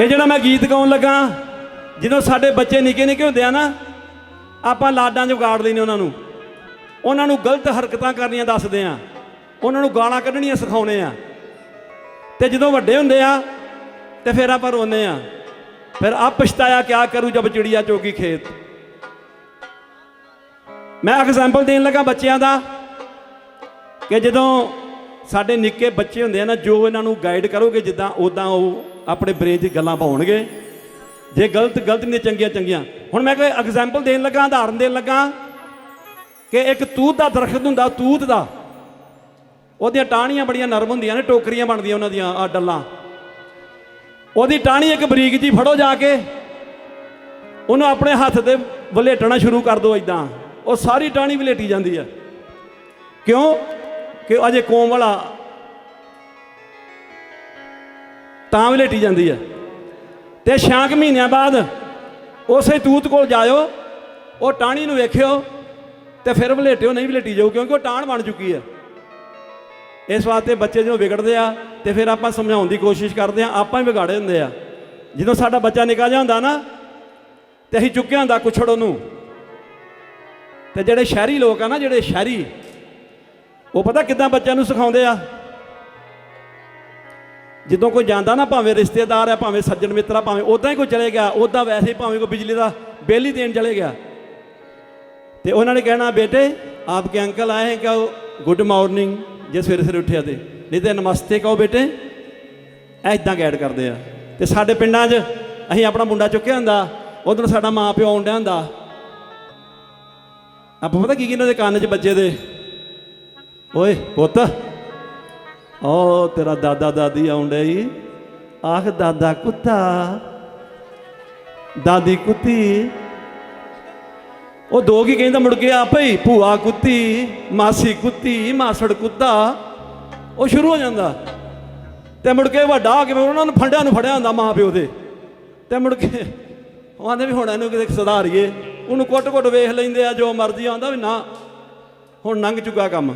ਇਹ ਜਿਹੜਾ ਮੈਂ ਗੀਤ ਗਾਉਣ ਲੱਗਾ, ਜਦੋਂ ਸਾਡੇ ਬੱਚੇ ਨਿੱਕੇ ਨਿੱਕੇ ਹੁੰਦੇ ਆ ਨਾ, ਆਪਾਂ ਲਾਡਾਂ 'ਚ ਵਿਗਾੜ ਲੈਨੇ ਉਹਨਾਂ ਨੂੰ। ਉਹਨਾਂ ਨੂੰ ਗਲਤ ਹਰਕਤਾਂ ਕਰਨੀਆਂ ਦੱਸਦੇ ਆ। ਉਹਨਾਂ ਨੂੰ ਗਾਲਾਂ ਕੱਢਣੀਆਂ ਸਿਖਾਉਨੇ ਆ। ਤੇ ਜਦੋਂ ਵੱਡੇ ਹੁੰਦੇ ਆ, ਤੇ ਫਿਰ ਆਪਾਂ ਰੋਨੇ ਆ। ਫਿਰ ਆ ਪਛਤਾਇਆ ਕਿਆ ਕਰੂ ਜਬ ਚਿੜੀਆ ਚੋਗੀ ਖੇਤ। ਮੈਂ ਐਗਜ਼ਾਮਪਲ ਦੇਣ ਲੱਗਾ ਬੱਚਿਆਂ ਦਾ, ਕਿ ਜਦੋਂ ਸਾਡੇ ਨਿੱਕੇ ਬੱਚੇ ਹੁੰਦੇ ਆ ਨਾ, ਜੋ ਇਹਨਾਂ ਨੂੰ ਗਾਈਡ ਕਰੋਗੇ ਜਿੱਦਾਂ ਉਦਾਂ ਉਹ ਆਪਣੇ ਬ੍ਰੇਨ 'ਚ ਗੱਲਾਂ ਪਾਉਣਗੇ। ਜੇ ਗਲਤ ਗਲਤ ਨਹੀਂ, ਚੰਗੀਆਂ ਚੰਗੀਆਂ। ਹੁਣ ਮੈਂ ਕੋਈ ਐਗਜ਼ਾਮਪਲ ਦੇਣ ਲੱਗਾ, ਉਦਾਹਰਨ ਦੇਣ ਲੱਗਾ ਕਿ ਇੱਕ ਤੂਤ ਦਾ ਦਰਖਤ ਹੁੰਦਾ, ਤੂਤ ਦਾ। ਉਹਦੀਆਂ ਟਾਹਣੀਆਂ ਬੜੀਆਂ ਨਰਮ ਹੁੰਦੀਆਂ ਨੇ, ਟੋਕਰੀਆਂ ਬਣਦੀਆਂ ਉਹਨਾਂ ਦੀਆਂ ਆ ਡੱਲਾਂ। ਉਹਦੀ ਟਾਹਣੀ ਇੱਕ ਬਰੀਕ ਜੀ ਫੜੋ ਜਾ ਕੇ। ਉਹਨੂੰ ਆਪਣੇ ਹੱਥ ਤੇ ਵਲੇਟਣਾ ਸ਼ੁਰੂ ਕਰ ਦਿਓ ਇਦਾਂ ਉਹ ਸਾਰੀ ਟਾਹਣੀ ਵਲੇਟੀ ਜਾਂਦੀ ਹੈ ਕਿਉਂ? ਕਿ ਅਜੇ ਕੋਮ ਵਾਲਾ ਤਾਂ ਵਲੇਟੀ ਜਾਂਦੀ ਆ। ਤੇ 6 ਮਹੀਨਿਆਂ ਬਾਅਦ ਉਸੇ ਤੂਤ ਕੋਲ ਜਾਇਓ, ਉਹ ਟਾਹਣੀ ਨੂੰ ਵੇਖਿਓ ਤੇ ਫਿਰ ਵਲੇਟਿਓ ਨਹੀਂ ਵਲੇਟੀ ਜਾਓ ਕਿਉਂਕਿ ਉਹ ਟਾਹਣ ਬਣ ਚੁੱਕੀ ਹੈ ਇਸ ਵਾਸਤੇ ਬੱਚੇ ਜਦੋਂ ਵਿਗੜਦੇ ਆ ਤੇ ਫਿਰ ਆਪਾਂ ਸਮਝਾਉਣ ਦੀ ਕੋਸ਼ਿਸ਼ ਕਰਦੇ ਆ, ਆਪਾਂ ਹੀ ਵਿਗਾੜੇ ਹੁੰਦੇ ਆ। ਜਦੋਂ ਸਾਡਾ ਬੱਚਾ ਨਿਕਾ ਜਿਹਾ ਹੁੰਦਾ ਨਾ, ਤੇ ਅਸੀਂ ਚੁੱਕਿਆ ਹੁੰਦਾ ਕੁਛੜ ਉਹਨੂੰ ਤੇ ਜਿਹੜੇ ਸ਼ਹਿਰੀ ਲੋਕ ਆ ਨਾ, ਜਿਹੜੇ ਸ਼ਹਿਰੀ, ਉਹ ਪਤਾ ਕਿਦਾਂ ਬੱਚਿਆਂ ਨੂੰ ਸਿਖਾਉਂਦੇ ਆ? ਜਦੋਂ ਕੋਈ ਜਾਂਦਾ ਨਾ ਭਾਵੇਂ ਰਿਸ਼ਤੇਦਾਰ ਹੈ ਭਾਵੇਂ ਸੱਜਣ ਮਿੱਤਰ ਆ, ਭਾਵੇਂ ਉਦਾਂ ਹੀ ਕੋਈ ਚਲੇ ਗਿਆ ਉਦਾਂ ਵੈਸੇ ਹੀ ਭਾਵੇਂ ਕੋਈ ਬਿਜਲੀ ਦਾ ਬਿੱਲ ਹੀ ਦੇਣ ਚਲੇ ਗਿਆ। ਤੇ ਉਹਨਾਂ ਨੇ ਕਹਿਣਾ, ਬੇਟੇ, ਆਪਕੇ ਅੰਕਲ ਆਏ हैं ਕਹੋ ਗੁੱਡ ਮਾਰਨਿੰਗ ਜੇ ਸਵੇਰੇ ਸਵੇਰੇ ਉੱਠਿਆ ਤੇ। ਨਹੀਂ ਤੇ ਨਮਸਤੇ ਕਹੋ ਬੇਟੇ ਐਦਾਂ ਗਾਈਡ ਕਰਦੇ ਆ। ਤੇ ਸਾਡੇ ਪਿੰਡਾਂ 'ਚ ਅਸੀਂ ਆਪਣਾ ਮੁੰਡਾ ਚੁੱਕਿਆ ਹੁੰਦਾ ਉਦੋਂ ਸਾਡਾ ਮਾਂ ਪਿਓ ਆਉਂਦਾ ਹੁੰਦਾ। ਆਪਾਂ ਪਤਾ ਕੀ ਕੀ ਇਹਨਾਂ ਦੇ ਕੰਨ 'ਚ ਬੱਚੇ ਦੇ? ਓਏ, ਪੁੱਤ ਓ ਤੇਰਾ ਦਾਦਾ ਦਾਦੀ ਆਉਂਦੇ ਈ ਆਖ, ਦਾਦਾ ਕੁੱਤਾ, ਦਾਦੀ ਕੁੱਤੀ। ਉਹ ਦੋ ਕੀ ਕਹਿੰਦਾ ਮੁੜ ਕੇ ਆਪੇ ਹੀ, ਭੂਆ ਕੁੱਤੀ, ਮਾਸੀ ਕੁੱਤੀ, ਮਾਸੜ ਕੁੱਤਾ। ਉਹ ਸ਼ੁਰੂ ਹੋ ਜਾਂਦਾ। ਤੇ ਮੁੜ ਕੇ ਵੱਡਾ ਹੋ ਕੇ ਉਹਨਾਂ ਨੂੰ ਫੰਡਿਆਂ ਨੂੰ ਫੜਿਆ ਹੁੰਦਾ ਮਾਂ ਪਿਓ ਦੇ। ਤੇ ਮੁੜ ਕੇ ਉਹ ਆਂਦੇ ਵੀ ਹੁਣ ਇਹਨੂੰ ਕਿਤੇ ਸੁਧਾਰੀਏ। ਉਹਨੂੰ ਕੁੱਟ-ਕੁੱਟ ਵੇਖ ਲੈਂਦੇ ਆ, ਜੋ ਮਰਜ਼ੀ ਆਉਂਦਾ ਵੀ ਨਾ। ਹੁਣ ਲੰਘ ਚੁੱਕਾ ਕੰਮ।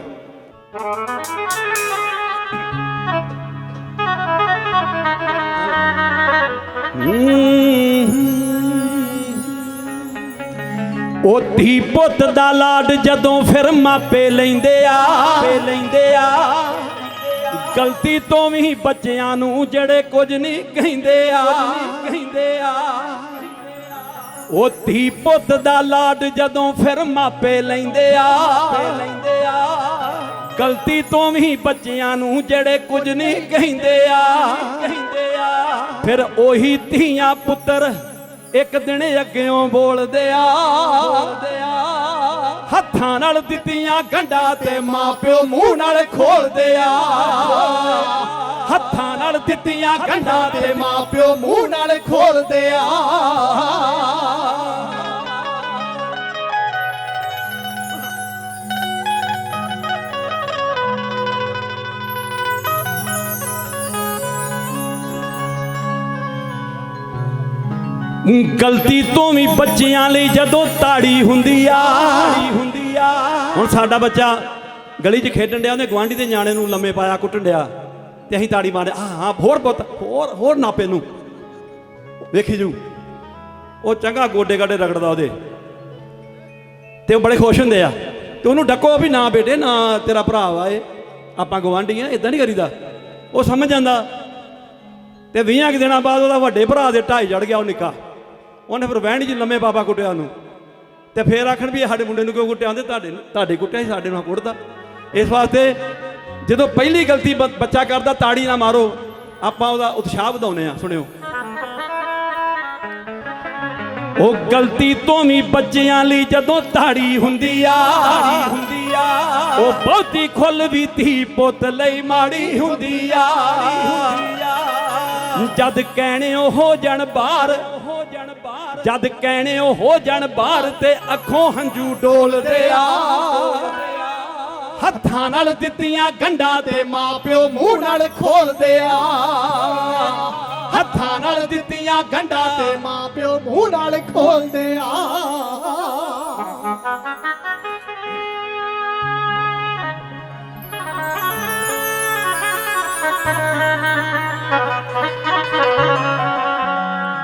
ਉਹ ਧੀ ਪੁੱਤ ਦਾ ਲਾਡ ਜਦੋਂ ਫਿਰ ਮਾਪੇ ਲੈਂਦੇ ਆ ਲੈਂਦੇ ਆ। ਗਲਤੀ ਤੋਂ ਵੀ ਬੱਚਿਆਂ ਨੂੰ ਜਿਹੜੇ ਕੁਝ ਨਹੀਂ ਕਹਿੰਦੇ ਆ ਕਹਿੰਦੇ ਆ। ਉਹ ਧੀ ਪੁੱਤ ਦਾ ਲਾਡ ਜਦੋਂ ਫਿਰ ਮਾਪੇ ਲੈਂਦੇ ਆ ਲੈਂਦੇ ਆ। ਗਲਤੀ ਤੋਂ ਵੀ ਬੱਚਿਆਂ ਨੂੰ ਜਿਹੜੇ ਕੁਝ ਨਹੀਂ ਕਹਿੰਦੇ ਆ। ਕਹਿੰਦੇ ਆ ਫਿਰ ਉਹੀ ਧੀਆਂ ਪੁੱਤਰ ਇੱਕ ਦਿਨ ਅੱਗਿਓਂ ਬੋਲਦੇ ਆ। ਹੱਥਾਂ ਨਾਲ ਦਿੱਤੀਆਂ ਗੰਢਾਂ ਤੇ ਮਾਪਿਓ ਮੂੰਹ ਨਾਲ ਖੋਲਦੇ ਆ। ਹੱਥਾਂ ਨਾਲ ਦਿੱਤੀਆਂ ਗੰਢਾਂ ਤੇ ਮਾਪਿਓ ਮੂੰਹ ਨਾਲ ਖੋਲਦੇ ਆ। ਗਲਤੀ ਤੋਂ ਵੀ ਬੱਚਿਆਂ ਲਈ ਜਦੋਂ ਤਾੜੀ ਹੁੰਦੀ ਆ। ਆ ਹੁਣ ਸਾਡਾ ਬੱਚਾ ਗਲੀ 'ਚ ਖੇਡਣ ਡਿਆ, ਉਹਨੇ ਗਵਾਂਢੀ ਦੇ ਨਿਆਣੇ ਨੂੰ ਲੰਮੇ ਪਾਇਆ ਕੁੱਟਣ ਡਿਆ ਤੇ ਅਸੀਂ ਤਾੜੀ ਮਾਰੇ ਹਾਂ ਹਾਂ, ਹੋਰ ਪੁੱਤ, ਹੋਰ ਹੋਰ ਨਾਪੇ ਨੂੰ। ਵੇਖੀ ਜੂ, ਉਹ ਚੰਗਾ ਗੋਡੇ ਗਾਡੇ ਰਗੜਦਾ ਉਹਦੇ। ਤੇ ਉਹ ਬੜੇ ਖੁਸ਼ ਹੁੰਦੇ ਆ। ਤੇ ਉਹਨੂੰ ਡੱਕੋ ਵੀ ਨਾ ਬੇਟੇ, ਨਾ ਤੇਰਾ ਭਰਾ ਵਾ ਇਹ। ਆਪਾਂ ਗਵਾਂਢੀ ਆ ਇਦਾਂ ਨਹੀਂ ਕਰੀਦਾ। ਉਹ ਸਮਝ ਜਾਂਦਾ। ਤੇ 20 ਕੁ ਦਿਨਾਂ ਬਾਅਦ ਉਹਦਾ ਵੱਡੇ ਭਰਾ ਦੇ ਢਾਈ ਚੜ ਗਿਆ ਉਹ ਨਿੱਕਾ। ਉਹਨੇ ਫਿਰ ਵਹਿਣ ਜੀ ਲੰਮੇ ਬਾਬਾ ਕੁੱਟਿਆ ਨੂੰ। ਤੇ ਫੇਰ ਆਖਣ ਵੀ ਇਹ ਸਾਡੇ ਮੁੰਡੇ ਨੂੰ ਕਿਉਂ ਕੁੱਟਿਆ? ਆਂਦੇ ਤੁਹਾਡੇ ਤੁਹਾਡੇ ਕੁੱਟਿਆ ਸੀ ਸਾਡੇ ਨੂੰ ਕੁੱਟਦਾ। ਇਸ ਵਾਸਤੇ ਜਦੋਂ ਪਹਿਲੀ ਗਲਤੀ ਬੱਚਾ ਕਰਦਾ ਤਾੜੀ ਨਾ ਮਾਰੋ। ਆਪਾਂ ਉਹਦਾ ਉਤਸ਼ਾਹ ਵਧਾਉਨੇ ਆ ਸੁਣਿਓ। ਉਹ ਗਲਤੀ ਤੋਂ ਵੀ ਬੱਚਿਆਂ ਲਈ ਜਦੋਂ ਤਾੜੀ ਹੁੰਦੀ ਆ। ਹੁੰਦੀ ਆ। ਉਹ ਬਹੁਤੀ ਖੁੱਲ ਵੀ ਧੀ ਪੁੱਤ ਲਈ ਮਾੜੀ ਹੁੰਦੀ ਆ। ਜਦ ਕਹਿਣੇ ਹੋ ਜਣ ਬਾਹਰ ਜਦ ਕਹਿਣੇ ਉਹ ਹੋ ਜਾਣ ਬਾਹਰ ਤੇ ਅੱਖੋਂ ਹੰਝੂ ਡੋਲਦੇ ਆ ਹੱਥਾਂ ਨਾਲ ਦਿੱਤੀਆਂ ਗੰਢਾਂ ਤੇ ਮਾਪਿਓ ਮੂੰਹ ਨਾਲ ਖੋਲਦੇ ਆ ਹੱਥਾਂ ਨਾਲ ਦਿੱਤੀਆਂ ਗੰਢਾਂ ਤੇ ਮਾਪਿਓ ਮੂੰਹ ਨਾਲ ਖੋਲਦੇ ਆ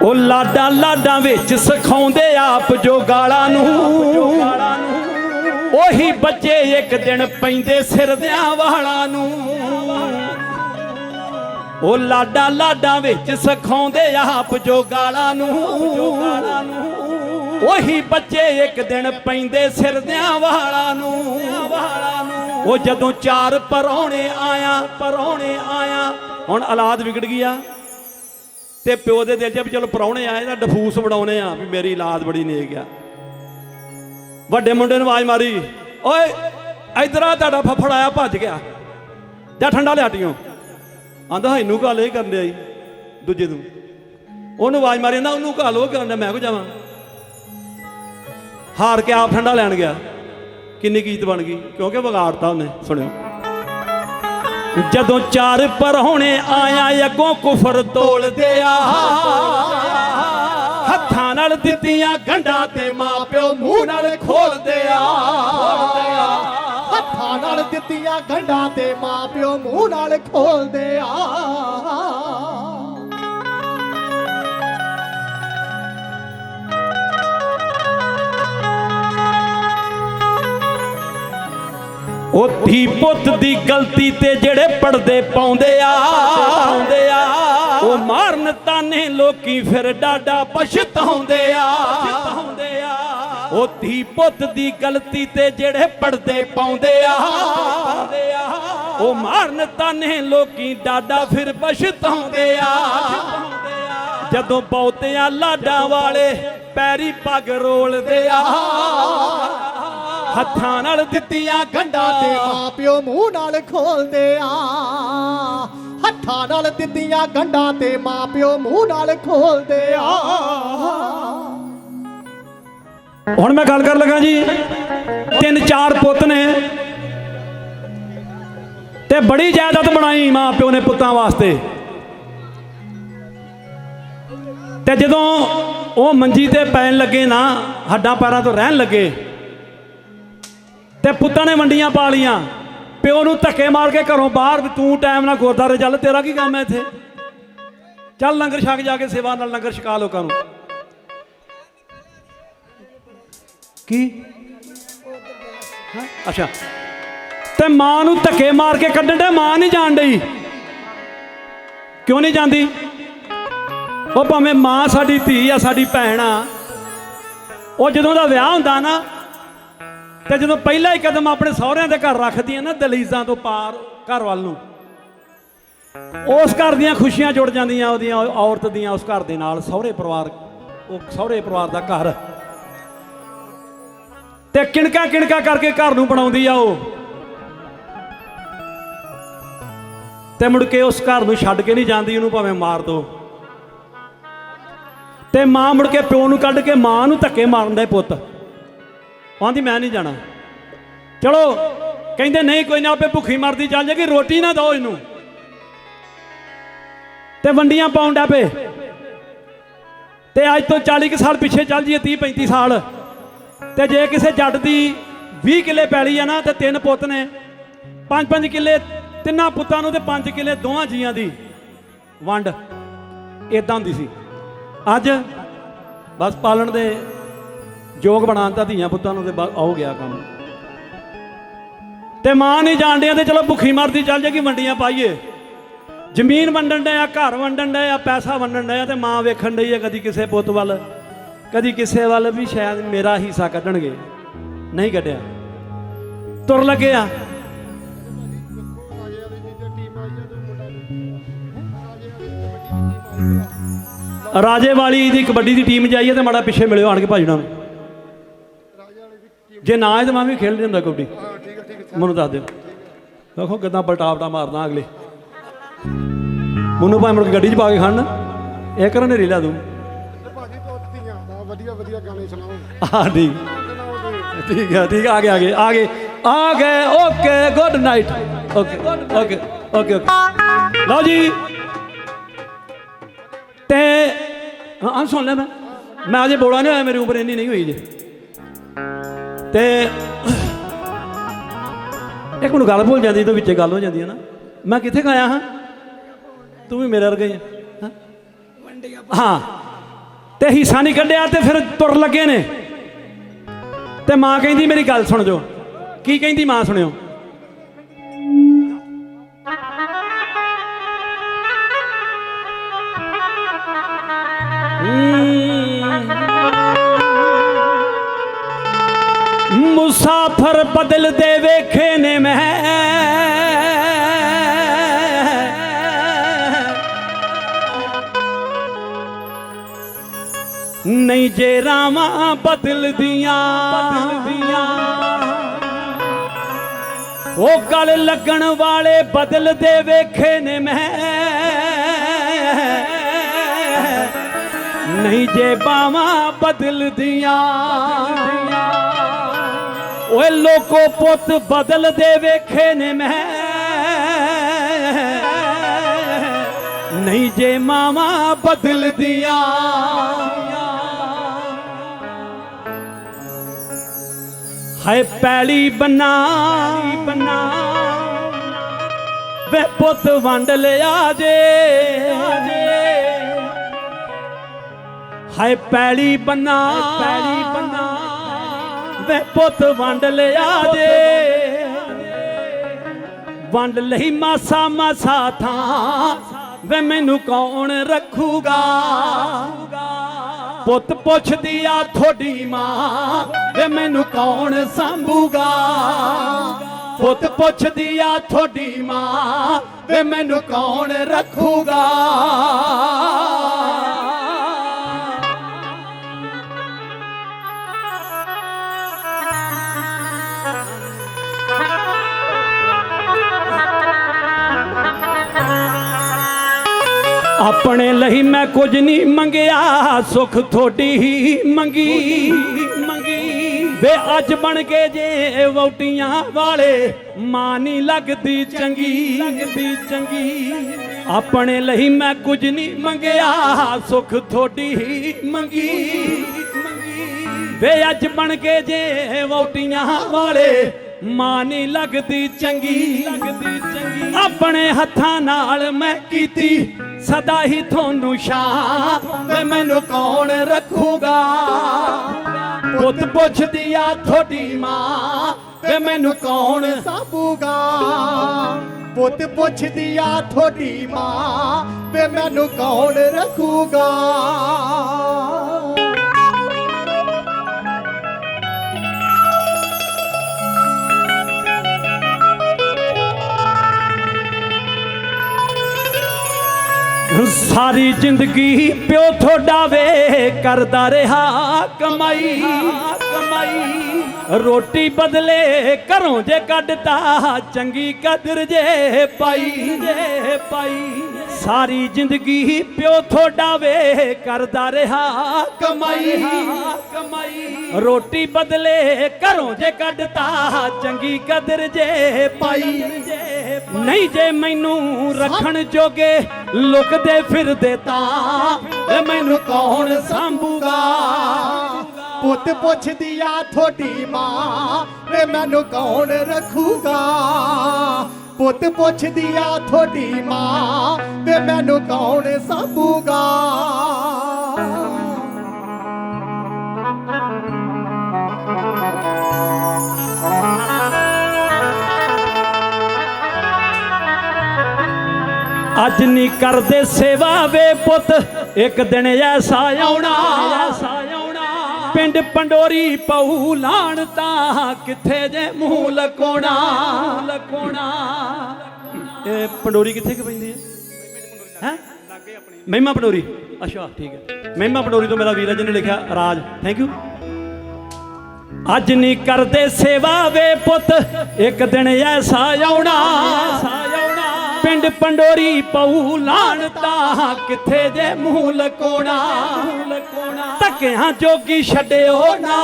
ਉਹ ਲਾਡਾਂ ਲਾਡਾਂ ਵਿੱਚ ਸਿਖਾਉਂਦੇ ਆਪ ਜੋ ਗਾਲਾਂ ਨੂੰ। ਉਹੀ ਬੱਚੇ ਇੱਕ ਦਿਨ ਪੈਂਦੇ ਸਿਰ ਦਿਆਂ ਵਾਲਾਂ ਨੂੰ। ਉਹ ਲਾਡਾਂ ਲਾਡਾਂ ਵਿੱਚ ਸਿਖਾਉਂਦੇ ਆਪ ਜੋ ਗਾਲਾਂ ਨੂੰ। ਉਹੀ ਬੱਚੇ ਇੱਕ ਦਿਨ ਪੈਂਦੇ ਸਿਰ ਦਿਆਂ ਵਾਲਾਂ ਨੂੰ। ਉਹ ਜਦੋਂ ਚਾਰ ਪਰੌਣੇ ਆਇਆ ਪਰੌਣੇ ਆਇਆ, ਹੁਣ ਔਲਾਦ ਵਿਗੜ ਗਈ ਆ। ਤੇ ਪਿਓ ਦੇ ਦਿਲ 'ਚ ਵੀ ਚਲੋ ਪਰੌਣੇ ਆਏ ਤਾਂ ਡਫੂਸ ਬਣਾਉਨੇ ਆ ਵੀ ਮੇਰੀ ਔਲਾਦ ਬੜੀ ਨੇਕ ਆ। ਵੱਡੇ ਮੁੰਡੇ ਨੂੰ ਆਵਾਜ਼ ਮਾਰੀ, ਓਏ, ਇਧਰ ਆ, ਤੁਹਾਡਾ ਫੱਫੜ ਆਇਆ, ਭੱਜ ਗਿਆ। ਜਾ ਠੰਡਾ ਲਿਆਟੀਓ ਆਂਦਾ ਇਹਨੂੰ ਗੱਲ ਇਹ ਕਰਨ ਆਈ ਦੂਜੇ ਨੂੰ। ਉਹਨੂੰ ਆਵਾਜ਼ ਮਾਰੀ, ਨਾ, ਉਹਨੂੰ ਘਾਲ, ਉਹ ਕਰਨ ਮੈਂ ਕੋ ਜਾਵਾਂ? ਹਾਰ ਕੇ ਆਪ ਠੰਡਾ ਲੈਣ ਗਿਆ। ਕਿੰਨੀ ਕੀਤ ਬਣ ਗਈ, ਕਿਉਂਕਿ ਵਿਗਾੜਤਾ ਉਹਨੇ, ਸੁਣਿਓ। ਜਦੋਂ ਚਾਰ ਪਰ ਪਰਹੁਣੇ ਆਇਆ, ਅੱਗੋਂ ਕੁਫਰ ਤੋਲਦੇ ਆ। ਹੱਥਾਂ ਨਾਲ ਦਿੱਤੀਆਂ ਗੰਢਾਂ ਤੇ ਮਾਪਿਓ ਮੂੰਹ ਨਾਲ ਖੋਲਦੇ ਆ। ਹੱਥਾਂ ਨਾਲ ਦਿੱਤੀਆਂ ਗੰਢਾਂ ਤੇ ਮਾਪਿਓ ਮੂੰਹ ਨਾਲ ਖੋਲਦੇ ਆ। ਉਹ ਧੀ ਪੁੱਤ ਦੀ ਗਲਤੀ ਤੇ ਜਿਹੜੇ ਪੜਦੇ ਪਾਉਂਦੇ ਆ ਪਾਉਂਦੇ ਆ ਉਹ ਮਾਰਨ ਤਾਨੇ ਲੋਕੀ ਫਿਰ ਡਾਡਾ ਪਛਤਾਉਂਦੇ ਆ। ਪਛਤਾਉਂਦੇ ਆ ਉਹ ਧੀ ਪੁੱਤ ਦੀ ਗਲਤੀ ਤੇ ਜਿਹੜੇ ਪੜਦੇ ਪਾਉਂਦੇ ਆ, ਉਹ ਮਾਰਨ ਤਾਨੇ ਲੋਕੀ ਡਾਡਾ ਫਿਰ ਪਛਤਾਉਂਦੇ ਆ। ਜਦੋਂ ਬਹੁਤਿਆਂ ਲਾਡਾਂ ਵਾਲੇ ਪੈਰੀ ਪੱਗ ਰੋਲਦੇ ਆ ਹੱਥਾਂ ਨਾਲ ਦਿੱਤੀਆਂ ਗੰਢਾਂ ਤੇ ਮਾਪਿਓ ਮੂੰਹ ਨਾਲ ਖੋਲਦੇ ਆ ਹੱਥਾਂ ਨਾਲ ਦਿੱਤੀਆਂ ਗੰਢਾਂ ਤੇ ਮਾਪਿਓ ਮੂੰਹ ਨਾਲ ਖੋਲਦੇ ਆ ਹੁਣ ਮੈਂ ਗੱਲ ਕਰਨ ਲੱਗਾ ਜੀ ਤਿੰਨ ਚਾਰ ਪੁੱਤ ਨੇ ਤੇ ਬੜੀ ਜਾਇਦਾਦ ਬਣਾਈ ਮਾਂ ਪਿਓ ਨੇ ਪੁੱਤਾਂ ਵਾਸਤੇ। ਤੇ ਜਦੋਂ ਉਹ ਮੰਜੀ ਤੇ ਪੈਣ ਲੱਗੇ ਨਾ ਹੱਡਾਂ ਪੈਰਾਂ ਤੋਂ ਰਹਿਣ ਲੱਗੇ ਤੇ ਪੁੱਤਾਂ ਨੇ ਵੰਡੀਆਂ ਪਾ ਲੀਆਂ ਪਿਓ ਨੂੰ ਧੱਕੇ ਮਾਰ ਕੇ ਘਰੋਂ ਬਾਹਰ ਤੂੰ ਟਾਈਮ ਨਾਲ ਗੁਰਦਾਰੇ ਚੱਲ, ਤੇਰਾ ਕੀ ਕੰਮ ਹੈ ਇੱਥੇ? ਚੱਲ ਲੰਗਰ ਛਕ ਜਾ ਕੇ ਸੇਵਾ ਨਾਲ ਲੰਗਰ ਛਕਾ ਲੋਕਾਂ ਨੂੰ ਕੀ? ਹੈਂ? ਅੱਛਾ। ਤੇ ਮਾਂ ਨੂੰ ਧੱਕੇ ਮਾਰ ਕੇ ਕੱਢਣ ਦੇ ਮਾਂ ਨਹੀਂ ਜਾਣ ਡਈ। ਕਿਉਂ ਨਹੀਂ ਜਾਂਦੀ? ਉਹ ਭਾਵੇਂ ਮਾਂ ਸਾਡੀ ਧੀ ਆ, ਸਾਡੀ ਭੈਣ ਆ, ਉਹ ਜਦੋਂ ਦਾ ਵਿਆਹ ਹੁੰਦਾ ਨਾ ਤੇ ਜਦੋਂ ਪਹਿਲਾ ਹੀ ਕਦਮ ਆਪਣੇ ਸਹੁਰਿਆਂ ਦੇ ਘਰ ਰੱਖਦੀ ਆ ਨਾ ਦਲੀਜ਼ਾਂ ਤੋਂ ਪਾਰ ਘਰ ਵੱਲ ਨੂੰ, ਉਸ ਘਰ ਦੀਆਂ ਖੁਸ਼ੀਆਂ ਜੁੜ ਜਾਂਦੀਆਂ, ਉਹਦੀਆਂ ਔਰਤ ਦੀਆਂ ਉਸ ਘਰ ਦੇ ਨਾਲ ਸਹੁਰੇ ਪਰਿਵਾਰ, ਉਹ ਸਹੁਰੇ ਪਰਿਵਾਰ ਦਾ ਘਰ। ਤੇ ਕਿਣਕਾ ਕਿਣਕਾ ਕਰਕੇ ਘਰ ਨੂੰ ਬਣਾਉਂਦੀ ਆ ਉਹ। ਤੇ ਮੁੜ ਕੇ ਉਸ ਘਰ ਨੂੰ ਛੱਡ ਕੇ ਨਹੀਂ ਜਾਂਦੀ, ਉਹਨੂੰ ਭਾਵੇਂ ਮਾਰ ਦੋ। ਤੇ ਮਾਂ ਮੁੜ ਕੇ ਪਿਓ ਨੂੰ ਕੱਢ ਕੇ ਮਾਂ ਨੂੰ ਧੱਕੇ ਮਾਰਨ ਦੇ ਪੁੱਤ। ਆਂਦੀ, ਮੈਂ ਨਹੀਂ ਜਾਣਾ। ਚਲੋ, ਕਹਿੰਦੇ ਨਹੀਂ, ਕੋਈ ਨਾ ਆਪੇ ਭੁੱਖੀ ਮਰਦੀ ਚੱਲ ਜਾਏਗੀ, ਰੋਟੀ ਨਾ ਦਿਓ ਇਹਨੂੰ। ਤੇ ਵੰਡੀਆਂ ਪਾਉਣ ਡੈ ਪਏ। ਤੇ ਅੱਜ ਤੋਂ 40 ਕੁ ਸਾਲ ਪਿੱਛੇ ਚੱਲ ਜੀਏ 30 35 ਸਾਲ। ਤੇ ਜੇ ਕਿਸੇ ਜੱਟ ਦੀ 20 ਕਿੱਲੇ ਪੈਲੀ ਆ ਨਾ, ਤੇ ਤਿੰਨ ਪੁੱਤ ਨੇ। 5-5 ਕਿੱਲੇ, ਤਿੰਨਾਂ ਪੁੱਤਾਂ ਨੂੰ ਤੇ ਪੰਜ ਕਿੱਲੇ ਦੋਵਾਂ ਜੀਆਂ ਦੀ ਵੰਡ। ਇਦਾਂ ਹੁੰਦੀ ਸੀ। ਅੱਜ ਬਸ ਪਾਲਣ ਦੇ ਯੋਗ ਬਣਾਉਣ ਤਾਂ ਧੀਆਂ ਪੁੱਤਾਂ ਨੂੰ ਤੇ ਬ- ਆਉ ਗਿਆ ਕੰਮ। ਤੇ ਮਾਂ ਨਹੀਂ ਜਾਣਦਿਆਂ ਤੇ ਚਲੋ ਭੁੱਖੀ ਮਰਦੀ ਚੱਲ ਜਾਏਗੀ ਵੰਡੀਆਂ ਪਾਈਏ। ਜ਼ਮੀਨ ਵੰਡਣ ਡਿਆ ਘਰ ਵੰਡਣ ਡਿਆ ਪੈਸਾ ਵੰਡਣ ਡਿਆ ਤੇ ਮਾਂ ਵੇਖਣ ਡਈ ਆ ਕਦੀ ਕਿਸੇ ਪੁੱਤ ਵੱਲ, ਕਦੀ ਕਿਸੇ ਵੱਲ ਵੀ ਸ਼ਾਇਦ ਮੇਰਾ ਹਿੱਸਾ ਕੱਢਣਗੇ। ਨਹੀਂ ਕੱਢਿਆ। ਤੁਰ ਲੱਗੇ ਆ। ਰਾਜੇ ਵਾਲੀ ਦੀ ਕਬੱਡੀ ਦੀ ਟੀਮ ਜਾਈਏ ਤੇ ਮਾੜਾ ਪਿੱਛੇ ਮਿਲਿਓ ਆਣ ਕੇ ਭਾਜਣਾ ਜੇ ਨਾ ਆਏ ਤਾਂ ਮੈਂ ਵੀ ਖੇਡ ਲੈਂਦਾ ਕਬੱਡੀ। ਮੈਨੂੰ ਦੱਸ ਦਿਓ। ਦੇਖੋ ਕਿਦਾਂ ਪਲਟਾਪਟਾ ਮਾਰਦਾ ਅਗਲੇ। ਮੈਨੂੰ ਭਾਵੇਂ ਮੁੜ ਗੱਡੀ 'ਚ ਪਾ ਕੇ ਖੜਨ। ਇਹ ਕਰਨ ਨੇ ਰੀਲਾ ਦੂੰ। ਭਾਜੀ ਤੋਂ ਧੀਆਂ ਦਾ ਵਧੀਆ ਵਧੀਆ ਗਾਣੇ ਸੁਣਾਓ। ਹਾਂ ਠੀਕ। ਠੀਕ ਹੈ ਠੀਕ ਆ ਗਏ ਆ ਗਏ ਆ ਗਏ। ਆ ਗਏ okay good night. Okay okay okay okay. ਲਓ ਜੀ। ਤੇ ਹਾਂ ਹਾਂ, ਸੁਣ ਲੈ ਮੈਂ। ਮੈਂ ਅਜੇ ਬੋਲਾ ਨਹੀਂ ਹੋਇਆ ਮੇਰੀ ਉਮਰ ਇੰਨੀ ਨਹੀਂ ਹੋਈ ਜੇ ਤੇ ਇੱਕ ਮੈਨੂੰ ਗੱਲ ਭੁੱਲ ਜਾਂਦੀ ਤਾਂ ਵਿੱਚੇ ਗੱਲ ਹੋ ਜਾਂਦੀ ਹੈ ਨਾ। ਮੈਂ ਕਿੱਥੇ ਗਾਇਆ ਹਾਂ? ਤੂੰ ਵੀ ਮੇਰੇ ਵਰਗਾ ਹੀ ਹਾਂ? ਹਾਂ। ਤੇ ਹਿੱਸਾ ਨਹੀਂ ਕੱਢਿਆ ਤੇ ਫਿਰ ਤੁਰ ਲੱਗੇ ਨੇ। ਤੇ ਮਾਂ ਕਹਿੰਦੀ, ਮੇਰੀ ਗੱਲ ਸੁਣ ਜੋ। ਕੀ ਕਹਿੰਦੀ ਮਾਂ, ਸੁਣਿਓ? ਮੁਸਾਫਰ ਬਦਲਦੇ ਵੇਖੇ ਨੇ ਮੈਂ। ਨਹੀਂ ਜੇ ਰਾਵਾਂ ਬਦਲਦੀਆਂ, ਉਹ ਗੱਲ ਲੱਗਣ ਵਾਲੇ ਬਦਲਦੇ ਵੇਖੇ ਨੇ ਮੈਂ। ਨਹੀਂ ਜੇ ਬਾਵਾਂ ਬਦਲਦੀਆਂ ਓਏ ਲੋਕੋ ਪੁੱਤ ਬਦਲਦੇ ਵੇਖੇ ਨੇ ਮੈਂ। ਨਹੀਂ ਜੇ ਮਾਵਾਂ ਬਦਲਦੀਆਂ। ਹਾਏ ਪੈਲੀ ਬਨਾ। ਬਨਾ ਵੇ ਪੁੱਤ ਵੰਡ ਲਿਆ ਜੇ। ਹਾਏ ਪੈਲੀ ਬਨਾ। ਪੈਲੀ ਪੁੱਤ ਵੰਡ ਲਿਆ ਜੇ। ਵੰਡ ਲਈ ਮਾਸਾ ਮਾਸਾ ਥਾਂ। ਵੇ ਮੈਨੂੰ ਕੌਣ ਰੱਖੂਗਾ? ਪੁੱਤ ਪੁੱਛਦੀ ਆ ਤੁਹਾਡੀ ਮਾਂ। ਵੇ ਮੈਨੂੰ ਕੌਣ ਸੰਭੂਗਾ? ਪੁੱਤ ਪੁੱਛਦੀ ਆ ਤੁਹਾਡੀ ਮਾਂ। ਵੇ ਮੈਨੂੰ ਕੌਣ ਰੱਖੂਗਾ? ਆਪਣੇ ਲਈ ਮੈਂ ਕੁਝ ਨਹੀਂ ਮੰਗਿਆ, ਸੁਖ ਥੋੜੀ ਹੀ ਮੰਗੀ। ਮੰਗੀ ਵੇ ਅੱਜ ਬਣ ਕੇ ਜੇ ਵੋਟੀਆਂ ਵਾਲੇ, ਮਾਂ ਨਹੀਂ ਲੱਗਦੀ ਚੰਗੀ ਲੱਗਦੀ ਚੰਗੀ। ਆਪਣੇ ਲਈ ਮੈਂ ਕੁਝ ਨਹੀਂ ਮੰਗਿਆ, ਸੁਖ ਥੋੜੀ ਹੀ ਮੰਗੀ। ਮੰਗੀ ਵੇ ਅੱਜ ਬਣ ਕੇ ਜੇ ਵੋਟੀਆਂ ਵਾਲੇ, ਮਾਂ ਨਹੀਂ ਲੱਗਦੀ ਚੰਗੀ ਲੱਗਦੀ ਚੰਗੀ। ਆਪਣੇ ਹੱਥਾਂ ਨਾਲ ਮੈਂ ਕੀਤੀ ਸਦਾ ਹੀ ਤੁਹਾਨੂੰ ਸ਼ਾਂ ਵੇ ਮੈਨੂੰ ਕੌਣ ਰੱਖੂਗਾ? ਪੁੱਤ ਪੁੱਛਦੀ ਆ ਤੁਹਾਡੀ ਮਾਂ ਵੇ ਮੈਨੂੰ ਕੌਣ ਸਾਂਭੂਗਾ? ਪੁੱਤ ਪੁੱਛਦੀ ਆ ਤੁਹਾਡੀ ਮਾਂ ਵੇ ਮੈਨੂੰ ਕੌਣ ਰੱਖੂਗਾ? ਸਾਰੀ ਜ਼ਿੰਦਗੀ ਪਿਓ ਤੁਹਾਡਾ ਵੇ ਕਰਦਾ ਰਿਹਾ। ਕਮਾਈ ਕਮਾਈ, ਰੋਟੀ ਬਦਲੇ ਘਰੋਂ ਜੇ ਕੱਢਤਾ, ਚੰਗੀ ਕਦਰ ਜੇ ਪਾਈ। ਜੇ ਪਾਈ ਸਾਰੀ ਜ਼ਿੰਦਗੀ ਪਿਓ ਤੁਹਾਡਾ ਵੇ ਕਰਦਾ ਰਿਹਾ। ਕਮਾਈ ਕਮਾਈ, ਰੋਟੀ ਬਦਲੇ ਘਰੋਂ ਜੇ ਕੱਢਤਾ, ਚੰਗੀ ਕਦਰ ਜੇ ਪਾਈ। ਨਹੀਂ ਜੇ ਮੈਨੂੰ ਰੱਖਣ ਜੋਗੇ ਲੁਕਦੇ ਫਿਰਦੇ ਤਾਂ। ਮੈਨੂੰ ਕੌਣ ਸੰਭੂਗਾ? ਪੁੱਤ ਪੁੱਛਦੀ ਆ ਤੁਹਾਡੀ ਮਾਂ ਵੇ ਮੈਨੂੰ ਕੌਣ ਰੱਖੂਗਾ? ਪੁੱਤ ਪੁੱਛਦੀ ਆ ਤੁਹਾਡੀ ਮਾਂ, ਤੇ ਮੈਨੂੰ ਕੌਣ ਸਾਂਭੂਗਾ? ਅੱਜ ਨਹੀਂ ਕਰਦੇ ਸੇਵਾ ਵੇ ਪੁੱਤ, ਇੱਕ ਦਿਨ ਐਸਾ ਆਉਣਾ। ਪਿੰਡ ਪੰਡੋਰੀ ਪਉ ਲਾਣ ਤਾਂ ਕਿੱਥੇ ਜੇ ਮੂੰਹ ਲਕੋਣਾ। ਲਕੋਣਾ ਇਹ ਪੰਡੋਰੀ ਕਿੱਥੇ ਕਿ ਪੈਂਦੀ ਹੈ? ਹੈ? ਮਹਿਮਾ ਪੰਡੋਰੀ। ਅੱਛਾ, ਠੀਕ ਹੈ। ਮਹਿਮਾ ਪੰਡੋਰੀ ਤੋਂ ਮੇਰਾ ਵੀਰ ਹੈ, ਜਿਹਨੇ ਲਿਖਿਆ ਰਾਜ। ਥੈਂਕ ਯੂ ਅੱਜ ਨਹੀਂ ਕਰਦੇ ਸੇਵਾ ਵੇ ਪੁੱਤ, ਇੱਕ ਦਿਨ ਐਸਾ ਆਉਣਾ। ਪਿੰਡ ਪੰਡੋਰੀ ਪਉ ਲਾਣਤਾ ਕਿੱਥੇ ਜੇ ਮੂੰਹ ਲਕੋਣਾ ਧੱਕਿਆਂ ਜੋਗੀ ਛੱਡਿਓ ਨਾ,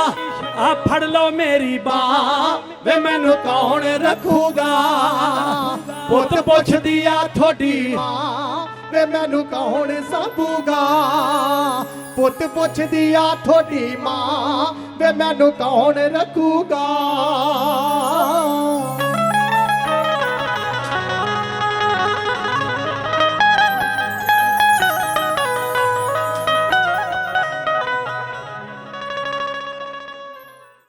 ਆ ਫੜ ਲਓ ਮੇਰੀ ਬਾਹ ਵੇ ਮੈਨੂੰ ਕੌਣ ਰੱਖੂਗਾ? ਪੁੱਤ ਪੁੱਛਦੀ ਆ ਤੁਹਾਡੀ ਮਾਂ, ਵੇ ਮੈਨੂੰ ਕੌਣ ਸਾਂਭੂਗਾ? ਪੁੱਤ ਪੁੱਛਦੀ ਆ ਤੁਹਾਡੀ ਮਾਂ, ਵੇ ਮੈਨੂੰ ਕੌਣ ਰੱਖੂਗਾ?